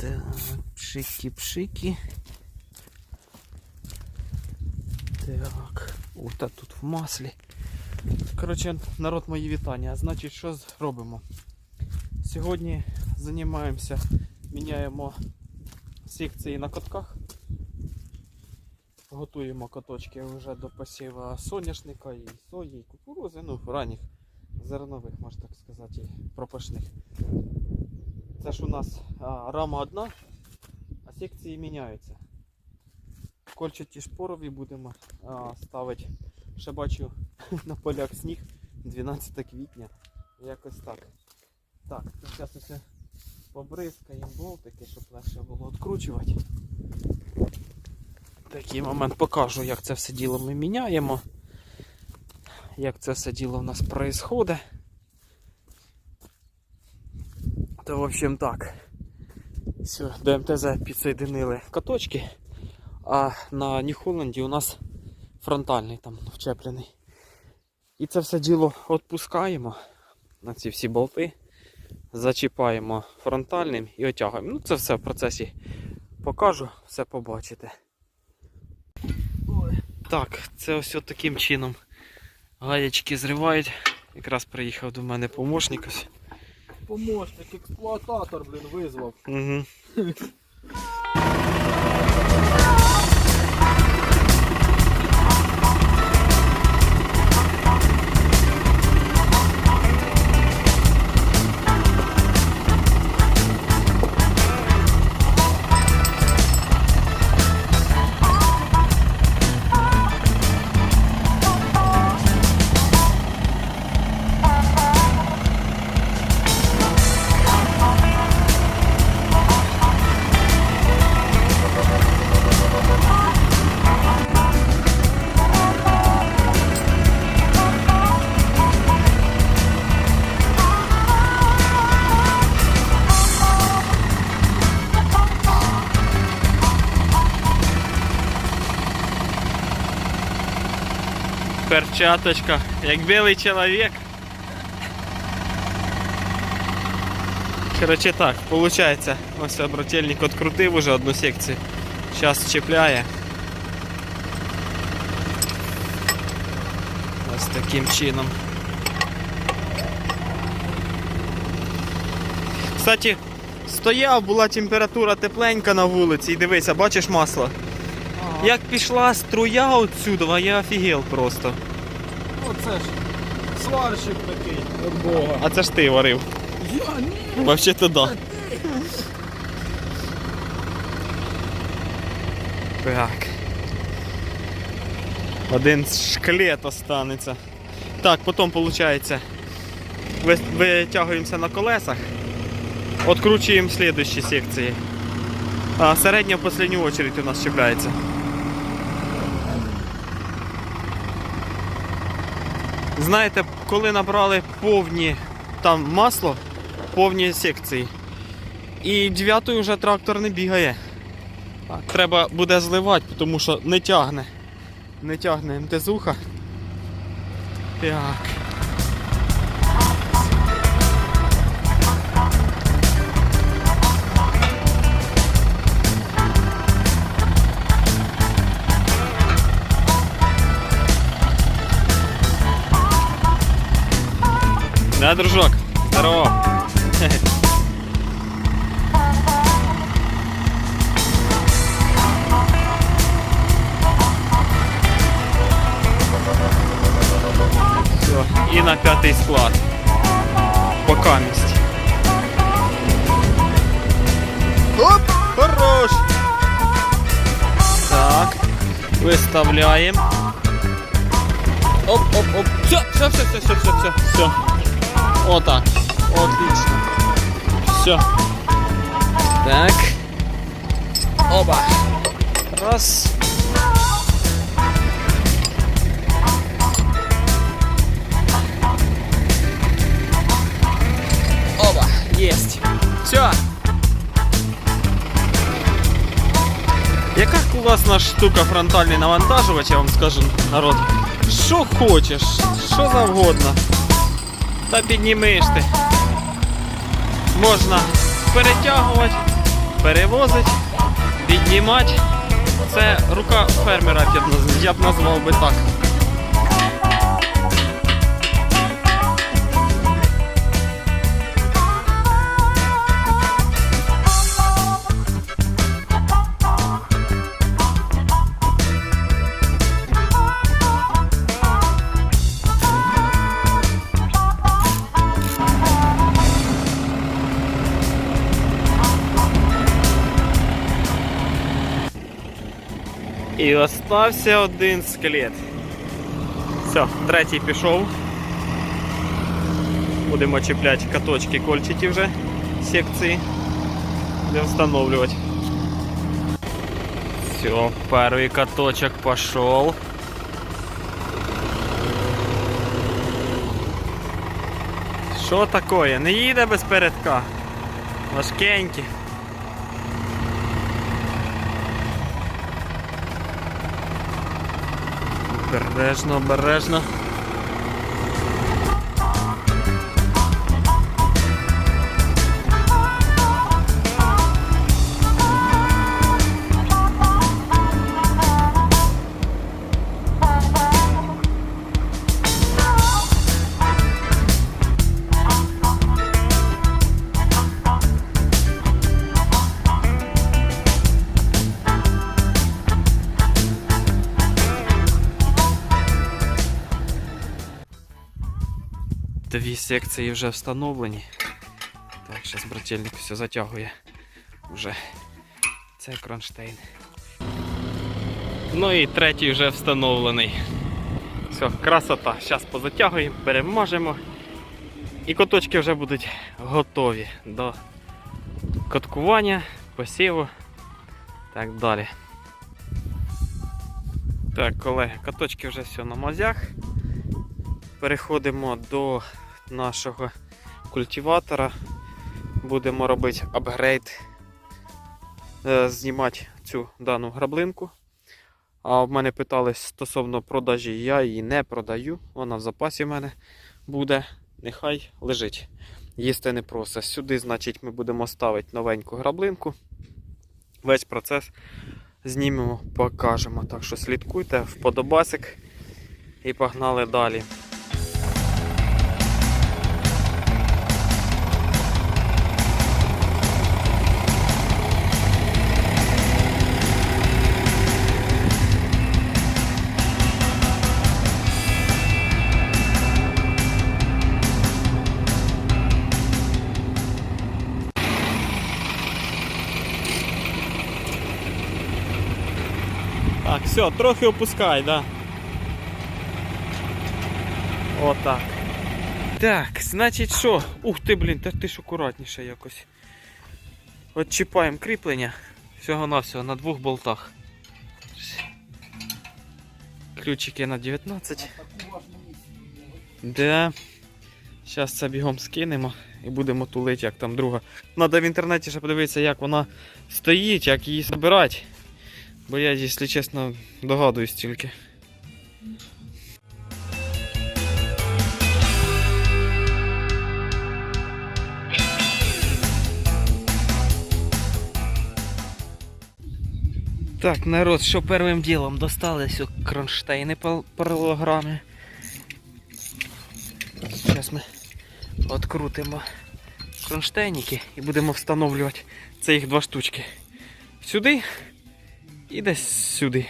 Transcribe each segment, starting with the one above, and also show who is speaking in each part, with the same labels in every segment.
Speaker 1: Так, пшики-пшики. Так, ота тут в маслі. Коротше, народ мої вітання. Значить, що зробимо? Сьогодні займаємося, міняємо секції на котках. Готуємо коточки вже до посіва соняшника і сої, і кукурузи, ну, ранніх зернових, можна так сказати, і пропашних. Це ж у нас а, рама одна, а секції міняються. Кольчаті шпорові будемо а, ставити. Ще бачу на полях сніг 12 квітня. Якось так. Так, зараз ось побризкаємо болтики, щоб легше було відкручувати. Такий момент покажу, як це все діло ми міняємо. Як це все діло в нас происходить. То, в общем, так. Все, до МТЗ підсоєдинили каточки, а на Нью-Холланді у нас фронтальний там вчеплений. І це все діло відпускаємо на ці всі болти, зачіпаємо фронтальним і отягуємо. Ну, це все в процесі покажу, все побачите. Так, це ось таким чином гаєчки зривають. Якраз приїхав до мене помощник ось.
Speaker 2: Помощник, експлуататор, блін, визвав.
Speaker 1: Угу. Перчаточка, як білий чоловік. Короче так, получается, ось обрательник открутив уже одну секцію. Зараз чіпляє. Ось таким чином. Кстати, стояв, була температура тепленька на вулиці і дивися, бачиш масло? Як пішла струя отсюда, я офігел просто.
Speaker 2: Оце ж сварщик такий від Бога.
Speaker 1: А це ж ти варив.
Speaker 2: Я ні.
Speaker 1: Вообще то да. Так. Один шклет останеться. Так, потім виходить. Витягуємося на колесах. Откручуємо слідущі секції. А середня в останню очередь у нас чіпляється. Знаєте, коли набрали повні там масло, повні секції. І дев'ятою вже трактор не бігає. Треба буде зливати, тому що не тягне. Не тягне МТЗуха. Так. Да, дружок? Здорово. Все, і на п'ятий склад. Покамість. Оп, хорош. Так, виставляємо. Оп, оп, оп. Все, все, все, все, все, все, все, все. Отак. Отлично. Все. Так. Оба. Раз. Оба. Есть. Все. Яка класна штука фронтальний навантажувач, я вам скажу, народ. Що хочеш, що завгодно. Та піднімеш ти. Можна перетягувати перевозити, піднімати. Це рука фермера, я б назвав би так. остався один скелет. Все, третій пішов. Будемо чіпляти каточки кольчаті вже секції. Будемо встановлювати. Все, перший каточок пішов. Що таке? Не їде без передка. Важкенький. Обережно, обережно. Секції вже встановлені. Так, зараз брательник все затягує. Вже це кронштейн. Ну і третій вже встановлений. Все, красота. Зараз позатягуємо, переможемо. І коточки вже будуть готові до коткування, посіву так далі. Так, колеги, каточки вже все на мазях. Переходимо до нашого культиватора. Будемо робити апгрейд, е, знімати цю дану граблинку. А в мене питались стосовно продажі, я її не продаю. Вона в запасі в мене буде. Нехай лежить. Їсти не просить. Сюди, значить, ми будемо ставити новеньку граблинку. Весь процес знімемо, покажемо. Так що слідкуйте, вподобасик і погнали далі. Все, трохи опускай, да. Отак. Так, значить що? Ух ти, блін, та ти ж акуратніше якось. От чіпаємо кріплення всього-навсього на двох болтах. Ключики на 19. Да. Зараз це бігом скинемо і будемо тулити, як там друга. Надо в інтернеті ще подивитися, як вона стоїть, як її збирати. Бо я, якщо чесно, догадуюсь тільки. Так, народ, що першим ділом достали сю кронштейни по паралограмі. Зараз ми відкрутимо кронштейники і будемо встановлювати. Це їх два штучки. Сюди і десь сюди.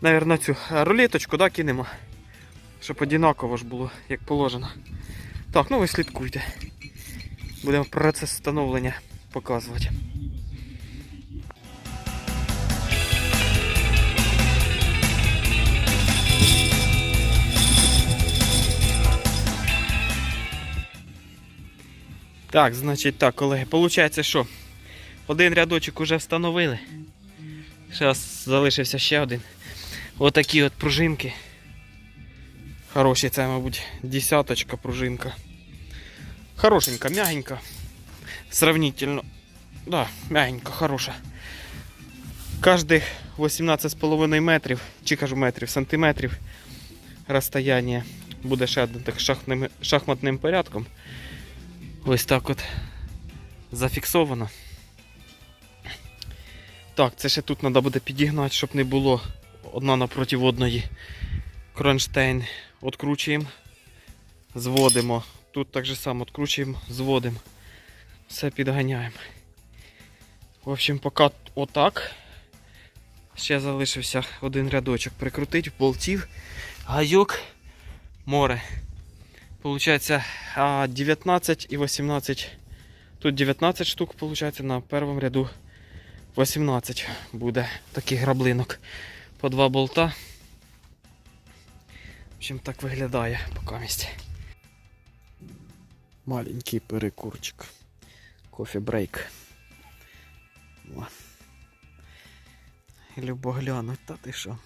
Speaker 1: Наверно, цю рулеточку да, кинемо. Щоб однаково ж було, як положено. Так, ну ви слідкуйте. Будемо процес встановлення показувати. Так, значить так, колеги, виходить, що один рядочок уже встановили. Зараз залишився ще один. Отакі от пружинки. Хороші, це, мабуть, десяточка пружинка. Хорошенька, мягенька. Сравнительно. Да, мягенька, хороша. Кожних 18,5 метрів, чи кажу метрів, сантиметрів розстояння буде ще одним так шахним, шахматним порядком. Ось так от зафіксовано. Так, це ще тут треба буде підігнати, щоб не було одна напроти одної. Кронштейн відкручуємо, зводимо. Тут так же само відкручуємо, зводимо. Все підганяємо. В общем, поки отак. Ще залишився один рядочок прикрутити, болтів, гайок, море. Получається 19 і 18. Тут 19 штук, получається, на першому ряду 18 буде таких граблинок. По два болта. В общем, так виглядає поки місць. Маленький перекурчик. Кофі-брейк. Любо глянуть, та ти що.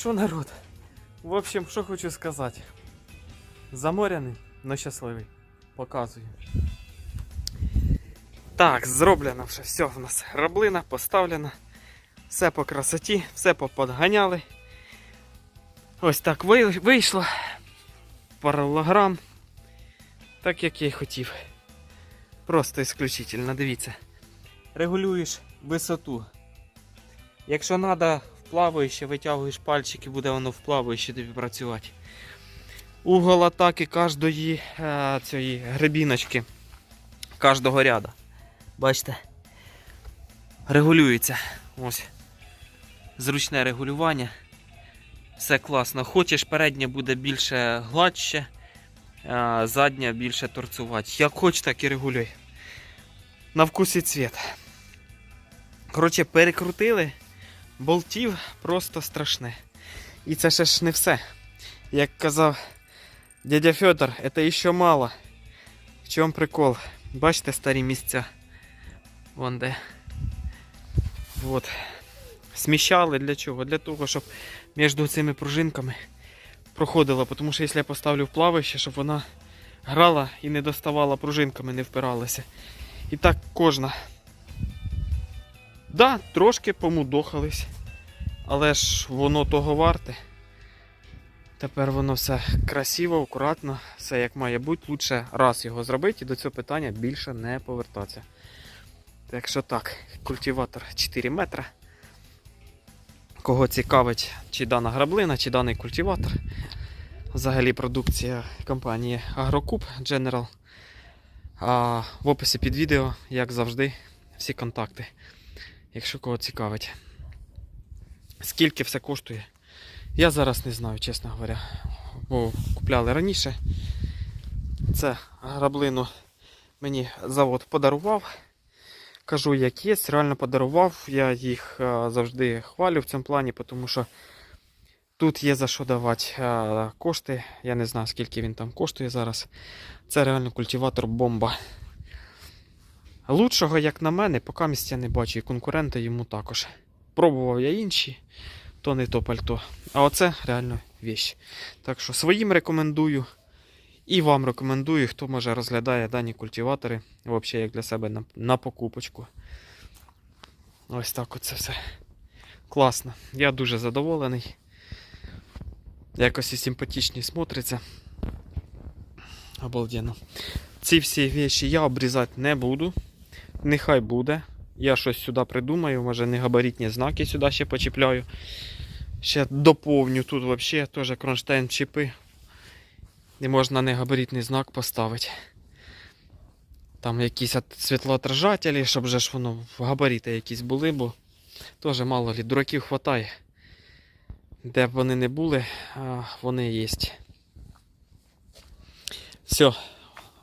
Speaker 1: Що народ? В общем, що хочу сказати. Заморяний, но щасливий. Показую. Так, зроблено вже все в нас. Раблина поставлена. Все по красоті, все поподганяли. Ось так вийшло. Паралограм. Так як я й хотів. Просто ісключительно, дивіться. Регулюєш висоту. Якщо треба вплаваючи, витягуєш пальчики, буде воно вплаваючи тобі працювати. Угол атаки кожної е, цієї гребіночки, кожного ряда. Бачите? Регулюється. Ось. Зручне регулювання. Все класно. Хочеш, переднє буде більше гладше, а заднє більше торцувати. Як хочеш, так і регулюй. На вкус і цвіт. Коротше, перекрутили болтів просто страшне. І це ще ж не все. Як казав дядя Федор, це ще мало. В чому прикол? Бачите старі місця? Вон де. Вот. Сміщали для чого? Для того, щоб між цими пружинками проходила. Тому що якщо я поставлю в плавище, щоб вона грала і не доставала пружинками, не впиралася. І так кожна. Да, трошки помудохались. Але ж воно того варте. Тепер воно все красиво, акуратно, все як має бути. Лучше раз його зробити і до цього питання більше не повертатися. Так що так, культиватор 4 метри. Кого цікавить, чи дана граблина, чи даний культиватор. Взагалі продукція компанії Агрокуб General. А в описі під відео, як завжди, всі контакти. Якщо кого цікавить. Скільки все коштує? Я зараз не знаю, чесно говоря. Бо купляли раніше. Це граблину мені завод подарував. Кажу, як є, реально подарував. Я їх е, завжди хвалю в цьому плані, тому що тут є за що давати е, кошти. Я не знаю, скільки він там коштує зараз. Це реально культиватор бомба. Лучшого, як на мене, поки місця не бачу, і конкуренти йому також. Пробував я інші, то не то пальто. А оце реально віч. Так що своїм рекомендую. І вам рекомендую, хто може розглядає дані культиватори, взагалі як для себе на, на покупочку. Ось так оце все. Класно. Я дуже задоволений. Якось і симпатичні смотриться. Обалденно. Ці всі віші я обрізати не буду. Нехай буде. Я щось сюди придумаю, може не габаритні знаки сюди ще почіпляю. Ще доповню тут взагалі теж кронштейн чіпи. І можна не габаритний знак поставити. Там якісь світлоотражателі, щоб же ж воно габарити якісь були, бо теж мало лі дураків хватає. Де б вони не були, а вони є. Все,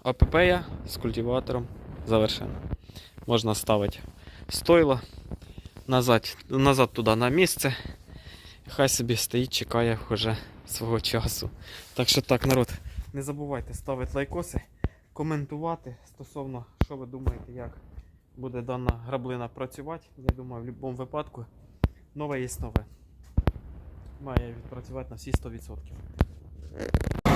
Speaker 1: АПП я з культиватором завершено. Можна ставити стойло назад, назад туди на місце. Хай собі стоїть, чекає вже свого часу. Так що так, народ, не забувайте ставити лайкоси, коментувати стосовно, що ви думаєте, як буде дана граблина працювати. Я думаю, в будь-якому випадку нове є нове. Має відпрацювати на всі 100%.